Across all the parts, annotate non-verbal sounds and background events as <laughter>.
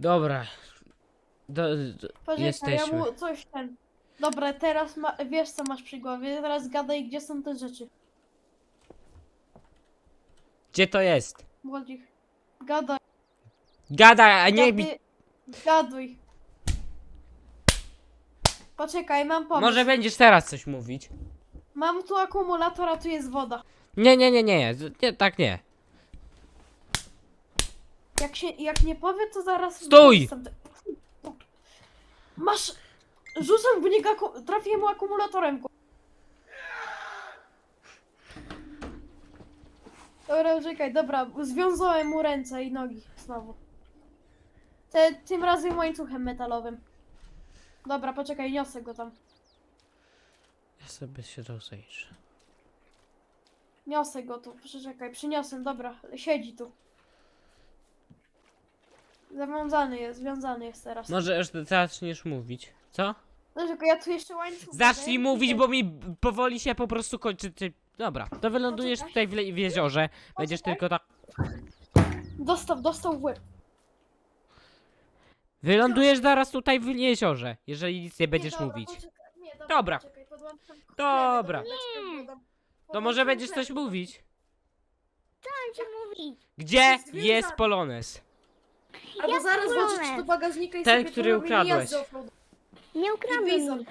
Dobra. Do, do, Poczekaj, ja Jesteśmy. mu coś ten. Dobra, teraz ma, wiesz co masz przy głowie, teraz gadaj gdzie są te rzeczy. gdzie to jest? Młodzik. Gadaj. Gadaj, a nie mi... Gady- Gaduj. Poczekaj, mam pomysł. Może będziesz teraz coś mówić. Mam tu akumulator, a tu jest woda. Nie, nie, nie, nie, nie tak nie. Jak się, jak nie powie, to zaraz... Stój! Masz... Rzucam w niego, aku... trafię mu akumulatorem. ku- Dobra, czekaj, dobra, związałem mu ręce i nogi znowu. Te, tym razem łańcuchem metalowym. Dobra, poczekaj, niosę go tam. Ja sobie się rozejrzę. Niosę go tu, przeczekaj, przyniosę, dobra, siedzi tu. Zawiązany jest, związany jest teraz. Może już zaczniesz mówić. Co? No czekaj, ja tu jeszcze łańcuch. Zacznij dodaję. mówić, bo mi powoli się po prostu kończy. Ty... Dobra, to wylądujesz Poczekaj. tutaj w, le- w jeziorze. Będziesz Poczekaj. tylko tak. Dostał, dostał w łeb. Wylądujesz zaraz tutaj w jeziorze, jeżeli nic nie będziesz nie, dobra, mówić. Poczekaj, nie, dobra, Dobra. Poczekaj, podłączam klemy Dobra. podam- To podłączam może będziesz coś mówić. Co mówić? Gdzie jest jest Albo zaraz wolę. włożyć do bagażnika i Ten, sobie który porobimy ukradłeś. jazdę offroad. Nie ukradłem bizon. Jest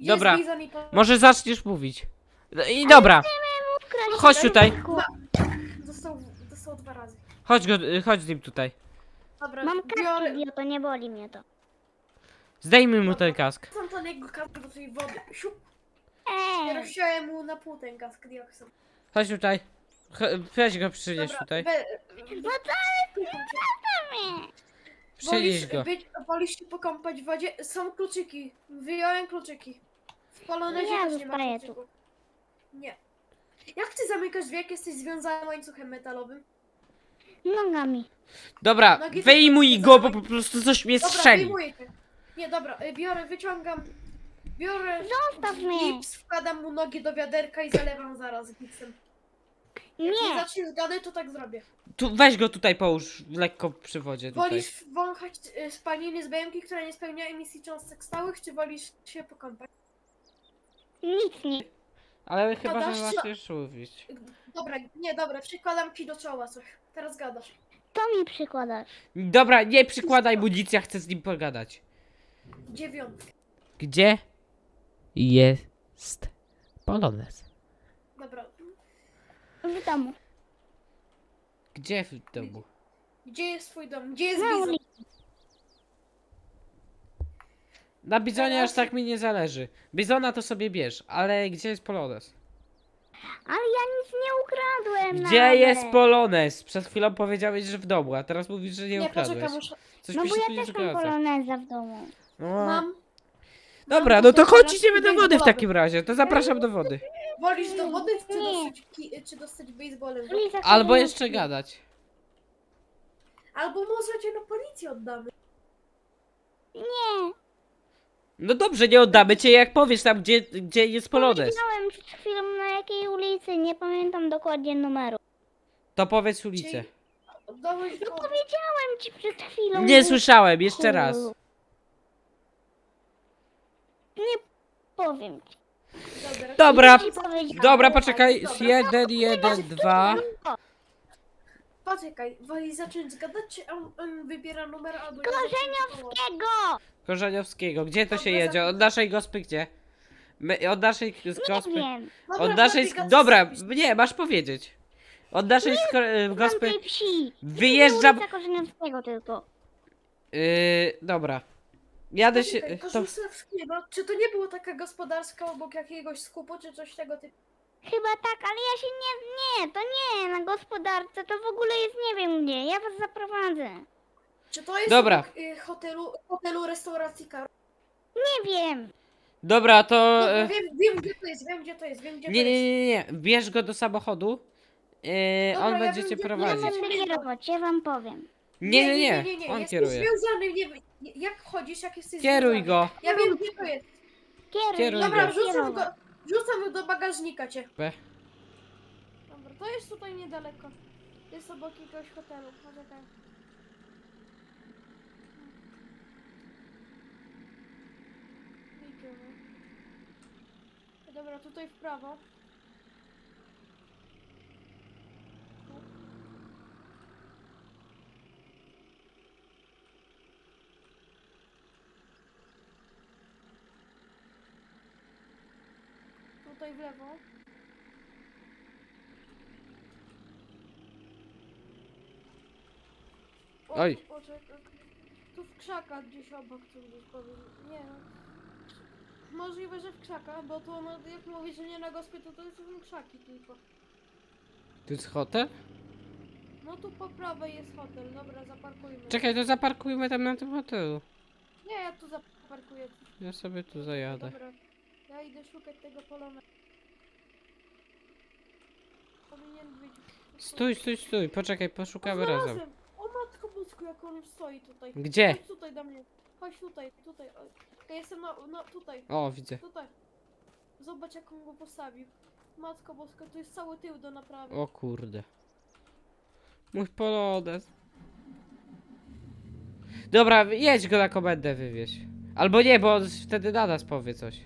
Dobra. bizon i po- Może zaczniesz mówić. No I dobra, Ukraść chodź tutaj. Dostał, dostał dwa razy. Chodź go, chodź z nim tutaj. Dobra, Mam biorę... kaski, bio, to nie boli mnie to. Zdejmij mu ten kask. Są to jego kask do tej wody. Siup. Nie rozsiałem mu na pół ten kask. Chodź tutaj. Cho- Weź go przynieś tutaj. Be... no to mnie. Przynieś go. Być, wolisz się pokąpać w wodzie? Są kluczyki. Wyjąłem kluczyki. W polonezie Ja też nie ma zostaję kluczyków. Nie. Jak ty zamykasz drzwi, jak jesteś związany łańcuchem metalowym? Nogami. Dobra, Nogi wyjmuj go, bo po prostu coś mnie Dobra, strzeli. wyjmuję cię. Nie, dobra, y, biorę, wyciągam. Biorę Zostaw mnie. gips, wkładam mu nogi do wiaderka i zalewam zaraz gipsem. Jak nie Nie. zaczniesz gadać, to tak zrobię. Tu, weź go tutaj połóż lekko przy wodzie tutaj. Wolisz wąchać y, spaliny z BMK, która nie spełnia emisji cząstek stałych, czy wolisz się pokąpać? Nic nie. Ale chyba, dasz że się- zaczniesz mówić. Dobra, nie, dobra, przykładam ci do czoła coś. Teraz gadasz. To mi przykładasz. Dobra, nie przykładaj mu nic, ja chcę z nim pogadać. Dziewiątkę. Gdzie jest Polones? W domu. Gdzie w domu? Gdzie jest twój dom? Gdzie jest Na bizon? ulicy. Na Bizonie aż tak mi nie zależy. Bizona to sobie bierz, ale gdzie jest Polones? Ale ja nic nie ukradłem Gdzie nawet. jest Polones? Przed chwilą powiedziałeś, że w domu, a teraz mówisz, że nie, Nie, ukradłeś. poczekaj, muszę... Coś No mi bo się ja nie też mam zgadza. poloneza w domu. No. Mam. Dobra, mam no to tutaj chodź idziemy do polonez wody w takim razie. To zapraszam do wody. Wolisz do wody, czy Nie. dostać, ki- czy dostać baseballem? Albo jeszcze gadać. Albo może cię na policję oddamy. Nie. No dobrze, nie oddamy cię, jak powiesz tam, gdzie, gdzie jest Polones. Powiedziałem przed chwilą na jakiej ulicy, nie pamiętam dokładnie numeru. To powiedz ulicę. Oddałeś No go. powiedziałem ci przed chwilą. Nie słyszałem, jeszcze raz. Nie powiem ci. Dobra. Dobra, dobra, poczekaj. Dobra. Jeden, jeden, dwa. Poczekaj, woli zacząć gadać, czy on, on wybiera numer albo... Korzeniowskiego! Korzeniowskiego. Gdzie to się jedzie? Od naszej gospy gdzie? My, od naszej z Nie gospy. wiem. Od naszej. Sk- Dobra, nie, masz powiedzieć. Od naszej sko- e, Znam gospy. tej wsi. Wyjeżdżam- Ulica Korzeniowskiego tylko. Yy, dobra. Jadę się. Poczekaj, To, Korzeniowskiego, Czy to nie było taka gospodarska obok jakiegoś skupu, czy coś tego typu? Chyba tak, ale ja się nie... Nie, to nie, na gospodarce to w ogóle jest nie wiem gdzie. Ja was zaprowadzę. Czy to jest Dobra. obok, y, hotelu, hotelu, restauracji Karo? Nie wiem. dobra, to. Dobra, e, wiem, wiem gdzie to jest, wiem gdzie to jest, wiem gdzie Nie, to nie, jest. nie, nie. Bierz go do samochodu. Yy, Dobra, on ja będzie cię nie- Ja prowadzić. będę kierować, ja wam powiem. Nie, nie, nie. On Jesteś kieruje. związany, nie wiem, jak chodzisz, jak jesteś... Kieruj związany? go. Ja wiem, gdzie to jest. Kieruj. Kieruj Dobra, go. wrzucam go, wrzucam do bagażnika cię. Be. Dobra, to jest tutaj niedaleko. Jest obok jakiegoś hotelu, poczekaj. Idziemy. Dobra, tutaj w prawo. Tutaj w lewo. O, Oj. Poczekaj. Tu w krzakach gdzieś obok, tu gdzieś powiem. Nie no. Możliwe, że w krzakach, bo to no, jak mówisz, że nie na gospie, to to są krzaki tylko. Tu jest hotel? No tu po prawej jest hotel, dobra, zaparkujmy. Czekaj, to zaparkujmy tam na tym hotelu. Nie, ja tu zaparkuję. Ja sobie tu zajadę. Dobra, ja idę szukać tego polona. Powinien być. Stój, stój, stój. Poczekaj, poszukamy razem. znalazłem! O matko bosko, jak on stoi tutaj. Gdzie? Chodź tutaj do mnie. Chodź tutaj, tutaj. O, Ja jestem na, no tutaj, O, widzę. tutaj. Zobacz jak on go postawił. Matko boska, to jest cały tył do naprawy. O kurde. Mój polones. Dobra, jedź go na komendę wywieź. Albo nie, bo on wtedy na nas powie coś.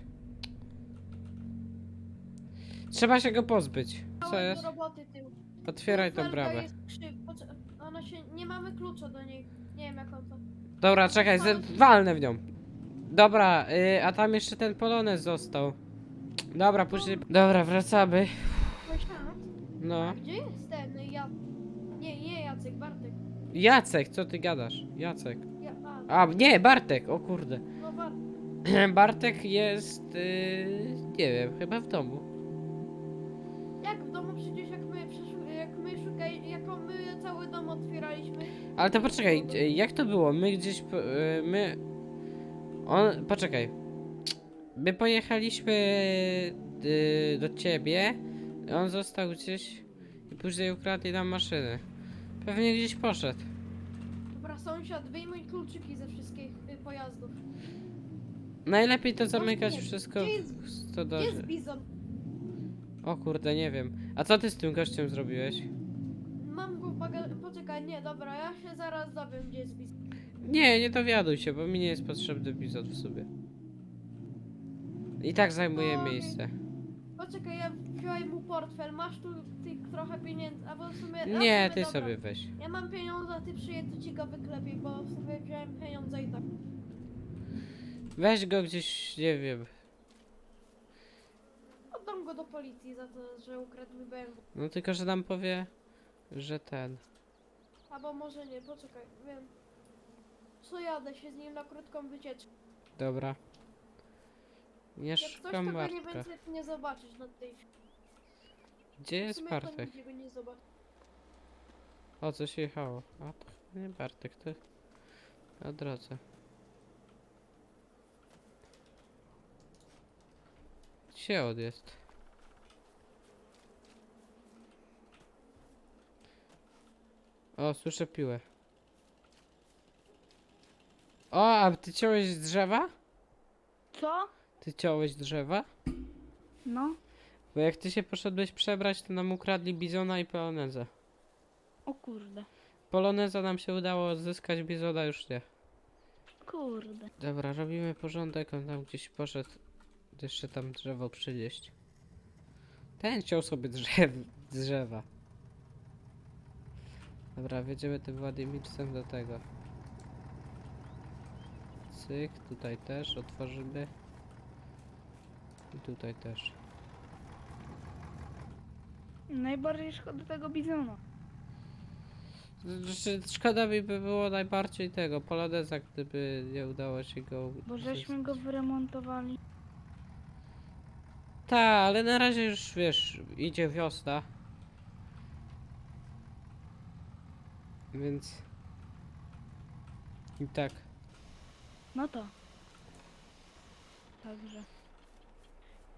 Trzeba się go pozbyć. Co jest? do roboty tył. Otwieraj tą bramę. jest krzyw. Poczekaj, Ona się, nie mamy klucza do niej. Nie wiem jak on to. Dobra, czekaj, ze- walnę w nią. Dobra, y, a tam jeszcze ten polonez został. Dobra, później... Dobra, wracamy. Myślałem. No. Gdzie jest ten ja... Nie, nie Jacek, Bartek. Jacek, co ty gadasz? Jacek. Ja, a, A, nie, Bartek, o kurde. no Bartek. <clears throat> Bartek jest... Y, nie wiem, chyba w domu. Ale to poczekaj, jak to było? My gdzieś... y, my... On... Poczekaj. My pojechaliśmy y, do ciebie, on został gdzieś i później ukradli nam maszyny. Pewnie gdzieś poszedł. Dobra, sąsiad, wyjmuj kluczyki ze wszystkich y, pojazdów. Najlepiej to zamykać nie, wszystko gdzie jest- w Gdzie stodole. jest bizon? O kurde, nie wiem. A co ty z tym gościem zrobiłeś? Mam go w bagażu. Dobra, ja się zaraz dowiem, gdzie jest bizon. Nie, nie dowiaduj się, bo mi nie jest potrzebny epizod w sobie. I tak zajmuje okej. miejsce. Poczekaj, ja wziąłem mu portfel, masz tu tych trochę pieniędzy, albo w sumie... a w Nie, ty dobra. sobie weź. Ja mam pieniądze, a ty przyjedź, to ci go wyklepię, bo w sumie wziąłem pieniądze i tak. Weź go gdzieś, nie wiem. Oddam go do policji za to, że ukradł mi BMW. No tylko, że nam powie, że ten. Albo może nie, poczekaj, wiem. Co jadę się z nim na krótką wycieczkę. Dobra. Nie Jak ktoś szukam tego nie Bartka. będzie nie zobaczyć na tej... Gdzie W jest sumie to Bartek? nigdzie go nie. O, coś jechało. A to chyba nie Bartek, to na drodze. Gdzie on jest? O, słyszę piłę. O, a ty ciąłeś z drzewa? Co? Ty ciąłeś drzewa? No. Bo jak ty się poszedłeś przebrać, to nam ukradli bizona i polonezę. O kurde. Poloneza nam się udało odzyskać, bizona już nie. Kurde. Dobra, robimy porządek, on tam gdzieś poszedł jeszcze tam drzewo przynieść. Ten ciął sobie drzew, drzewa. Dobra, wjedziemy tym Władimirsem do tego. Cyk, tutaj też otworzymy. I tutaj też. Najbardziej szkoda tego bizona. Znaczy, szkoda mi by było najbardziej tego, poloneza, gdyby nie udało się go... Bo żeśmy go wyremontowali. Tak, ale na razie już wiesz, idzie wiosna. Więc. I tak. No to. Także.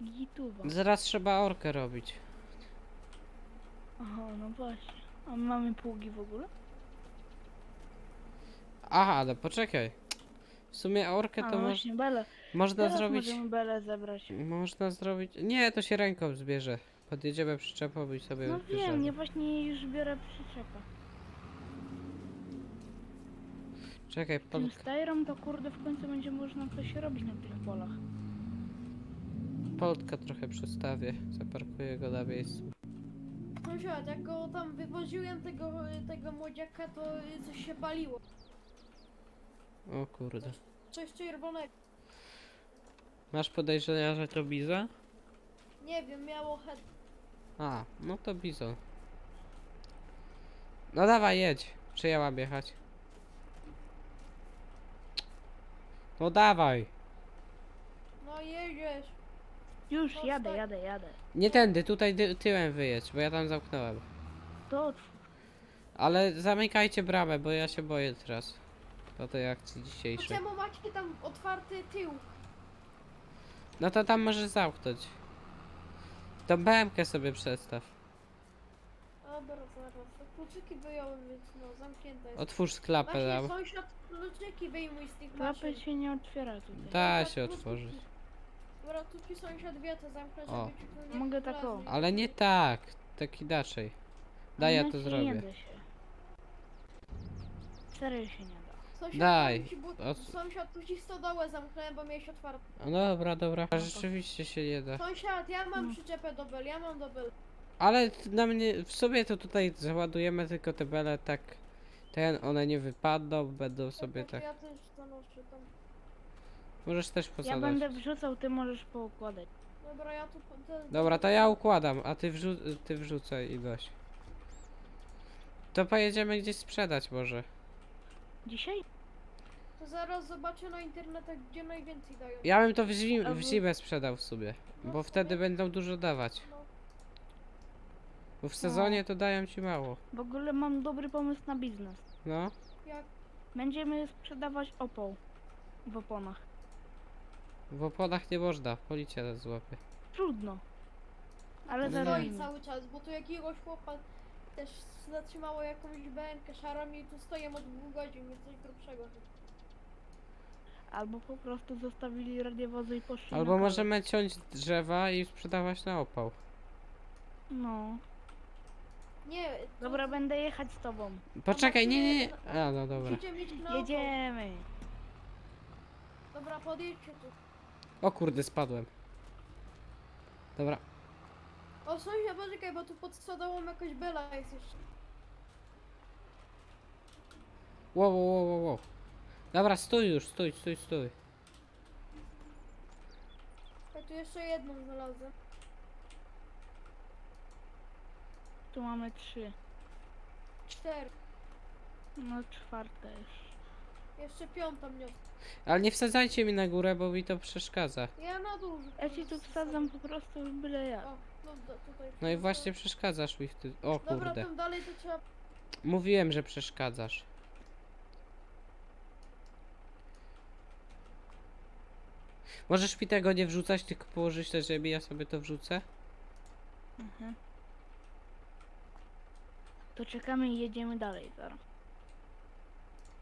Gituwa. Zaraz trzeba orkę robić. Aha, no właśnie. A my mamy pługi w ogóle? Aha, no poczekaj. W sumie orkę A, to no moż, właśnie, bele. można Teraz zrobić. możemy zebrać. Można zrobić. Nie, to się ręką zbierze. Podjedziemy przyczepą i sobie No wiem, ja właśnie już biorę przyczepę. Czekaj, pod... Tym stajrom to kurde w końcu będzie można coś robić na tych polach. Poltka trochę przestawię. Zaparkuję go na miejscu. Sąsiad, jak go tam wywoziłem tego, tego młodziaka, to coś się paliło. O kurde. Coś czerwonego. Masz podejrzenia, że to bizon? Nie wiem, miało head. A, no to bizon. No dawaj, jedź. Czy ja mam jechać? No dawaj. No jedziesz. Już, jadę, jadę, jadę. Nie tędy, tutaj dy- tyłem wyjedź, bo ja tam zamknąłem. To otwórz. Ale zamykajcie bramę, bo ja się boję teraz. Po tej akcji dzisiejszej. Czemu macie tam otwarty tył? No to tam możesz zamknąć. To BMK sobie przestaw. Dobra, zaraz. Kluczyki wyjąłem, więc no, zamknięte jest. Otwórz klapę Właśnie tam. sąsiad kluczyki wyjmuj z tych Klapy maszyn. się nie otwiera tutaj. Da się otworzyć. Dobra, tu ci sąsiad wie, to zamknę, O. żeby ci tu nie Mogę tak wlazli. o. Ale nie tak, tak inaczej. Daj, ja No to zrobię. Nie da się. Serio się nie da. Sąsiad, Daj. tu ci bu- O- Sąsiad, tu ci stodołę zamknąłem, bo miałeś otwarte. No dobra, dobra. A rzeczywiście się nie da. Sąsiad, ja mam No. przyczepę do bel, ja mam do bel. Ale na mnie, w sobie to tutaj załadujemy tylko te bele tak. Ten, one nie wypadną, będą sobie Dobra, tak. Ja też zanoszę tam. Możesz też Ja posadać. będę wrzucał, ty możesz poukładać. Dobra, ja tu... po- Te, Dobra, to ja układam, a ty, wrzu ty wrzucaj i dość. To pojedziemy gdzieś sprzedać może. Dzisiaj? To zaraz zobaczę na internetach, gdzie najwięcej dają. Ja bym to w, zim w zimę sprzedał w sobie. No, Bo wtedy będą dużo dawać. No. Bo w sezonie to dają ci mało. W ogóle mam dobry pomysł na biznes. No. Jak? Będziemy sprzedawać opał w oponach. W oponach nie można, policja nas złapie. Trudno. Ale No nie. Stoi cały czas, bo tu jakiegoś chłopa też zatrzymało jakąś bękę szarą i tu stoję od dwóch godzin, więc coś grubszego. Albo po prostu zostawili radiowozy i poszli Albo kawę. możemy ciąć drzewa i sprzedawać na opał. No. Nie, to Dobra, będę jechać z tobą. Poczekaj, nie, nie, nie. A, no dobra. musicie mieć. Jedziemy. Dobra, podjedźcie tu. O kurde, spadłem. Dobra. O, sąsiad, poczekaj, bo tu pod stodołą jakaś bela jest jeszcze. Wow, wow, wow, wow, wow. Dobra, stój już, stój, stój, stój. Ja tu jeszcze jedną znalazłem. Tu mamy trzy. Cztery. No czwarte już. Jeszcze piątą niosę. Ale nie wsadzajcie mi na górę, bo mi to przeszkadza. Ja na dół. Ja ci tu wsadzam po prostu byle jak. O, no do, tutaj. No i właśnie przeszkadzasz mi w tym. O Dobra, kurde. tam dalej to trzeba... Mówiłem, że przeszkadzasz. Możesz mi tego nie wrzucać, tylko położyć na ziemi, ja sobie to wrzucę? Mhm. To czekamy i jedziemy dalej zaraz.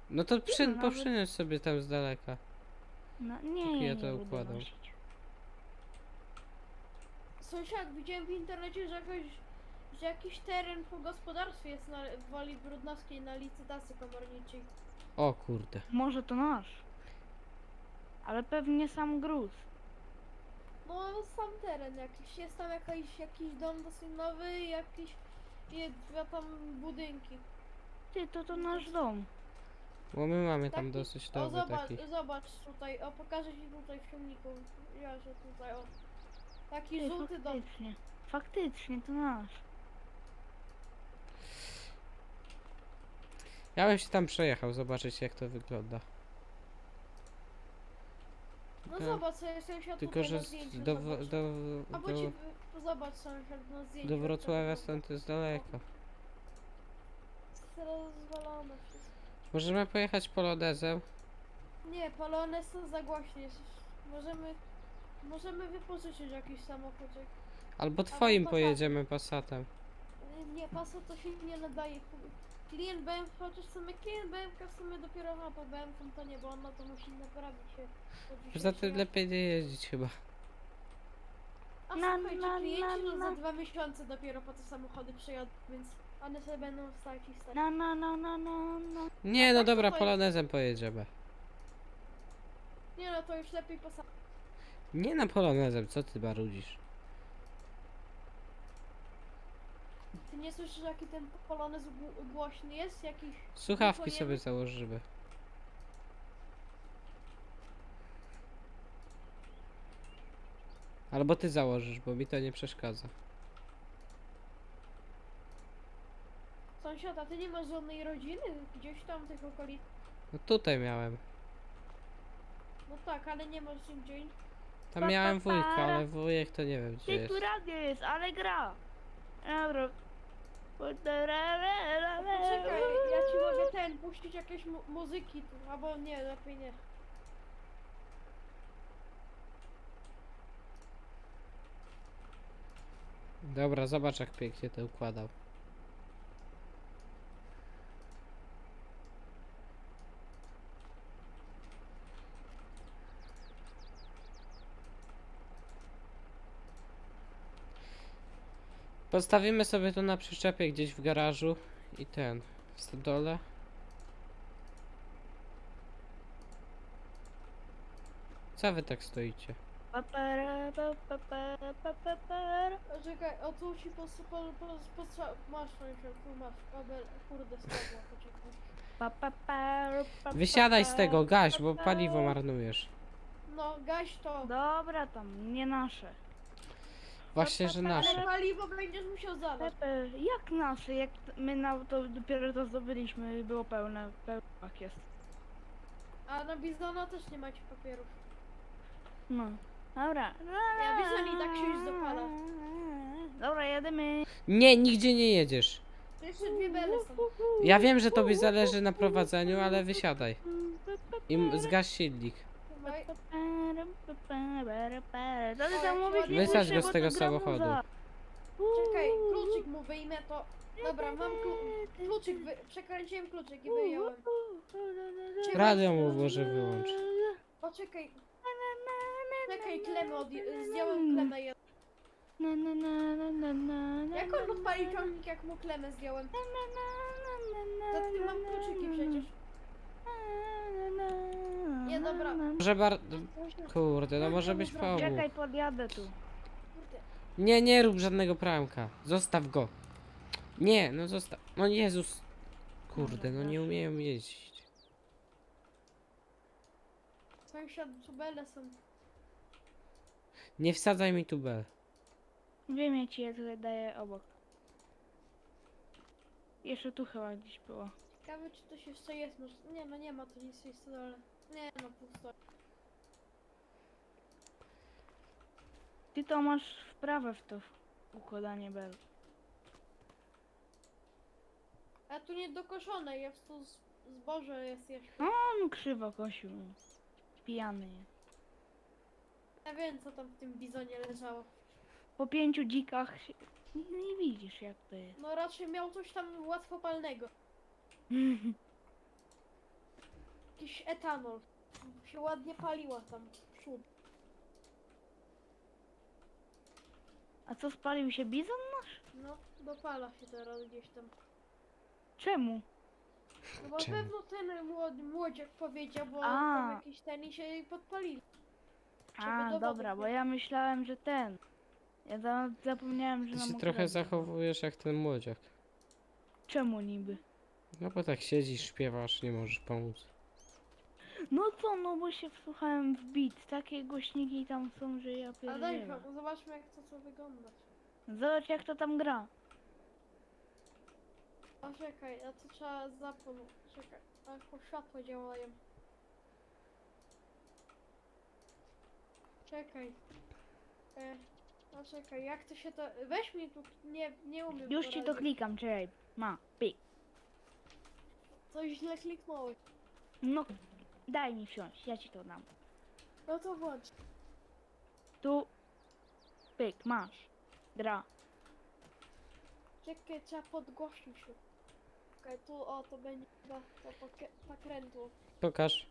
No to przy, nawet- poprzyniesz sobie tam z daleka. No nie, Póki ja nie to będę układam. nosić. Sąsiad, widziałem w internecie, że jakoś... Że jakiś teren po gospodarstwie jest na, w Woli Brudnowskiej na licytacji komorniczej. O kurde. Może to nasz. Ale pewnie sam gruz. No sam teren jakiś, jest tam jakiś, jakiś dom dosyć nowy i jakieś i dwa tam budynki. Ty, to to nasz dom. Bo my mamy tam Taki- dosyć O nowy zobacz, taki. zobacz tutaj, o pokażę ci tutaj w filmiku. Ja że tutaj o. Taki Ty, żółty dom. faktycznie. Faktycznie, to nasz. Ja bym się tam przejechał, zobaczyć jak to wygląda. No Tylko- zobacz sobie sąsiad Tylko, tutaj że na z- zdjęciu, do, zobacz. do, Albo ci, zobacz sąsiad na zdjęciu. do Wrocławia stąd jest daleko. Rozwalone wszystko. Możemy pojechać polonezem. Nie, palone są za głośno. jest. Możemy, możemy wypożyczyć jakiś samochodzik. Albo twoim Passat. pojedziemy Passatem. Nie, pasa to się nie nadaje. Klient BMK, chociaż w sumie klient BMK w sumie dopiero ma po BMK to nie, bo on na to musi naprawić się. po Poza tym lepiej nie jeździć chyba. A Na, słuchajcie, na, klienci na, na. za dwa miesiące dopiero po te samochody przyjadą, więc one sobie będą stać i stać. Na, na, na, na, na, na. Nie, no tak dobra, polonezem pojedziemy. Nie no, to już lepiej posa... Nie na polonezem, co ty barudzisz? Ty nie słyszysz jaki ten polonez gł- głośny jest? Jakiś... Słuchawki sobie założymy. Albo ty założysz, bo mi to nie przeszkadza. Sąsiada, ty nie masz żadnej rodziny? Gdzieś tam w tych okolic... No tutaj miałem. No tak, ale nie masz gdzie Tam miałem wujka, ale wujek to nie wiem gdzie Ty jest. tu radio jest, ale gra. Dobra. Poczekaj, ja ci mogę ten, puścić jakieś mu muzyki tu, albo nie, lepiej nie. Dobra, zobacz jak pięknie to układał. Postawimy sobie to na przyczepie gdzieś w garażu i ten, w stodole. Co wy tak stoicie? Poczekaj, o tu ci pos... po, po, po, masz sąsiad, tu masz kabel, kurde, spadła, poczekaj. Wysiadaj z tego, gaś, bo paliwo marnujesz. No, gaś to. Dobra, tam, nie nasze. Właśnie, że Ale nasze. paliwo będziesz musiał zalać. Pepe, jak nasze? Jak t- my na to dopiero to zdobyliśmy, było pełne, pełny pak jest. A na Bizona też nie macie papierów. No. Dobra. Ja Bizon i tak się już zapala. Dobra, jedziemy. Nie, nigdzie nie jedziesz. Jeszcze dwie bele są. Ja wiem, że tobie zależy na prowadzeniu, ale wysiadaj. I m- zgaś silnik. Dawaj. Co ty tam mówisz? Nie Wysadź słyszę, go z bo tego to gra samochodu. muza. Czekaj, kluczyk mu wyjmę to. Dobra, mam klu kluczyk, wy przekręciłem kluczyk i wyjąłem. Czekaj, Radio mu włożę, wyłącz. Poczekaj. Czekaj, klemę od... zdjąłem klemę jedną. Na, na, na, na, na, na, na, Jak on na, odpali na, ciągnik, jak mu klemę zdjąłem? na, na, na, na, Za tym mam kluczyki przecież. na, na, Nie, dobra. na, na. Może bar... Kurde, no może być pomógł. Czekaj, podjadę tu. Kurde. Nie, nie rób żadnego pramka. Zostaw go. Nie, no zostaw. No Jezus. Kurde, no nie umieją jeździć. Sąsiad, tu bele są. Nie wsadzaj mi tu bel. Wiem, ja ci je daję obok. Jeszcze tu chyba gdzieś było. Ciekawe, czy to się jeszcze jest. Może... Nie, no nie ma tu nic w tej stole. Nie, no pusto. Ty to masz wprawę w to w układanie bel. A tu nie dokoszone, jest tu z- zboże jest jeszcze. On krzywo kosił. Pijany jest. Ja wiem, co tam w tym bizonie leżało. Po pięciu dzikach się... no nie widzisz jak to jest. No raczej miał coś tam łatwopalnego. <laughs> Jakiś etanol. Się ładnie paliła tam przód. A co spalił się bizon nasz? No, dopala się teraz gdzieś tam. Czemu? No bo Czemu? pewno ten młody, młodziak powiedział, bo A. tam jakiś ten i się podpalili. A, dobra, bo ja myślałem, że ten. Ja za, zapomniałem, że Ty nam się trochę zachowujesz jak ten młodziak. Czemu niby? No bo tak siedzisz, śpiewasz, nie możesz pomóc. No co, no bo się wsłuchałem w beat. Takie głośniki tam są, że ja A daj, pierdzielę. no, zobaczmy jak to co wygląda. Zobacz jak to tam gra. A czekaj, a to trzeba zapomnieć. Czekaj, a po światło działają. Czekaj. E, a czekaj, jak to się to... Weź mi tu, nie, nie umiem Już ci to poradzić. klikam, czekaj. Ma, pik. Coś źle kliknąłeś. No, daj mi wsiąść, ja ci to dam. No to włącz. Tu, pyk, masz. Gra. Czekaj, trzeba podgłośnić się. Czekaj, tu o, to będzie chyba to pokie- pokrętło. Pokaż,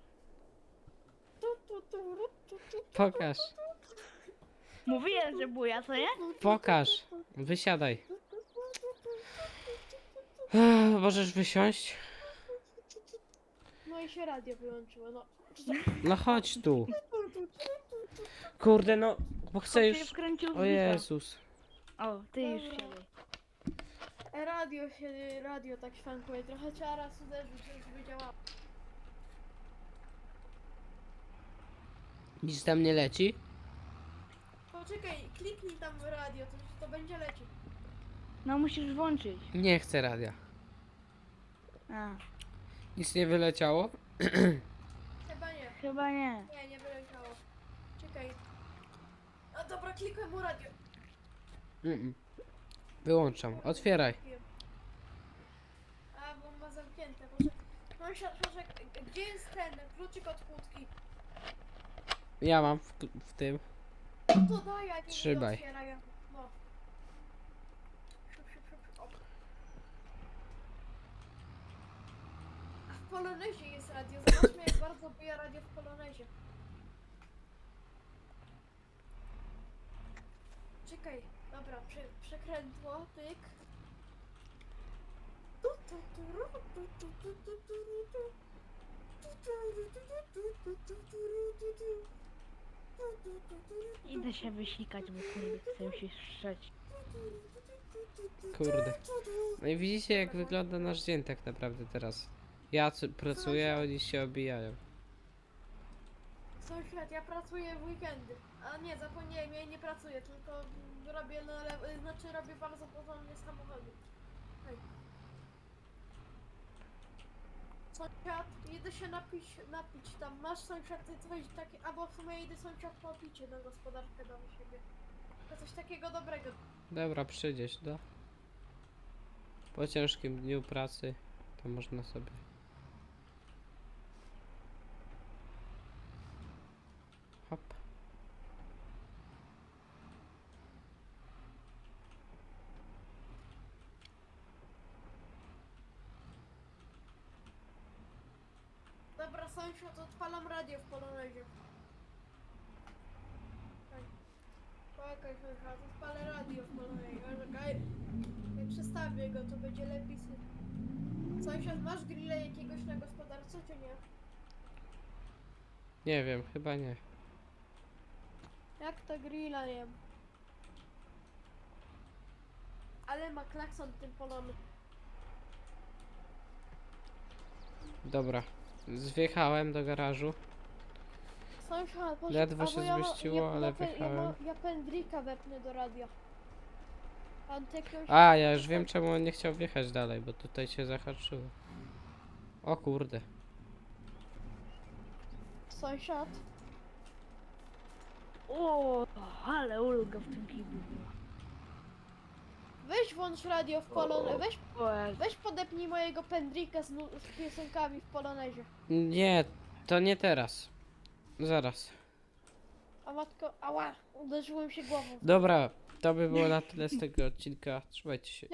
Tu, tu, tu, ru, tu, tu, tu, pokaż, Mówiłem, że buja, co nie? pokaż. Wysiadaj. Możesz wysiąść? No i się radio wyłączyło, no. No chodź tu. Kurde, no, bo chcę Chłop się już... wkręcił w O Jezu. Jezus. O, ty już siadaj. E, Radio się, radio tak szwankuje. Trochę trzeba raz uderzyć, żeby działało. Nic tam nie leci? Poczekaj, kliknij tam w radio, to, to będzie lecieć. No musisz włączyć. Nie chcę radia. A, Nic nie wyleciało? <clears throat> Chyba nie. chyba nie. Nie, nie wyleciało. Czekaj. A dobra, klikłem mu radio. Mm-mm. Wyłączam. Otwieraj. A, bo ma zamknięte. Poczekaj. Mam się, poczekaj, gdzie jest ten kluczyk od kłódki? Ja mam w, w tym. No to daj, a nie Trzymaj. No. O. A w Polonezie jest radio. Zobaczmy jak bardzo bija radio w Polonezie. Czekaj, dobra, prze, przekrętło, tyk. Tu, tu, tu, ru, tu, tu, tu, tu, tu, ru, tu. Tu, tu, ru, tu, tu, tu, tu, tu, tu, ru, tu, tu. Tu, tu, tu, tu, ru, tu, Idę się wysikać, bo kurde chcę się strzeć. Kurde. No i widzicie jak wygląda nasz dzień tak naprawdę teraz. Ja c- pracuję, a oni się obijają. Sąsiad, ja pracuję w weekendy. A nie, zapomniałem, ja nie pracuję, tylko robię na le- y, znaczy robię bardzo porządnie samochody. Hej. Sąsiad, idę się napić, napić tam. Masz sąsiad ty coś takie, albo w sumie idę sąsiad po picie na gospodarkę do siebie. To coś takiego dobrego. Dobra, przyjdziesz do. Po ciężkim dniu pracy to można sobie. Hop. Dobra, sąsiad, odpalam radio w Polonezie. Czekaj. Czekaj, sąsiad, odpalę radio w Polonezie. Czekaj. Jak przestawię go, to będzie lepiej. Sąsiad, masz grilla jakiegoś na gospodarce, czy nie? Nie wiem, chyba nie. Jak to grilla wiem. Ale ma klakson tym polony. Dobra. Zwiechałem do garażu. Sąsiad, proszę, Ledwo albo się ja ma- zmieściło, ja, ale ja, pe- ja, wjechałem. ma- ja pendrika wepnę do radia. Ty jakiegoś... A, ja już wiem czemu on nie chciał wjechać dalej, bo tutaj się zahaczyło. O kurde. Sąsiad? O, ale ulga w tym kiblu. Weź włącz radio w polon... Weź, O, Jezu. weź podepnij mojego pendrika z, nu- z piosenkami w polonezie. Nie, to nie teraz. Zaraz. A matko, ała, uderzyłem się głową. Dobra, to by było na tyle z tego odcinka. Trzymajcie się.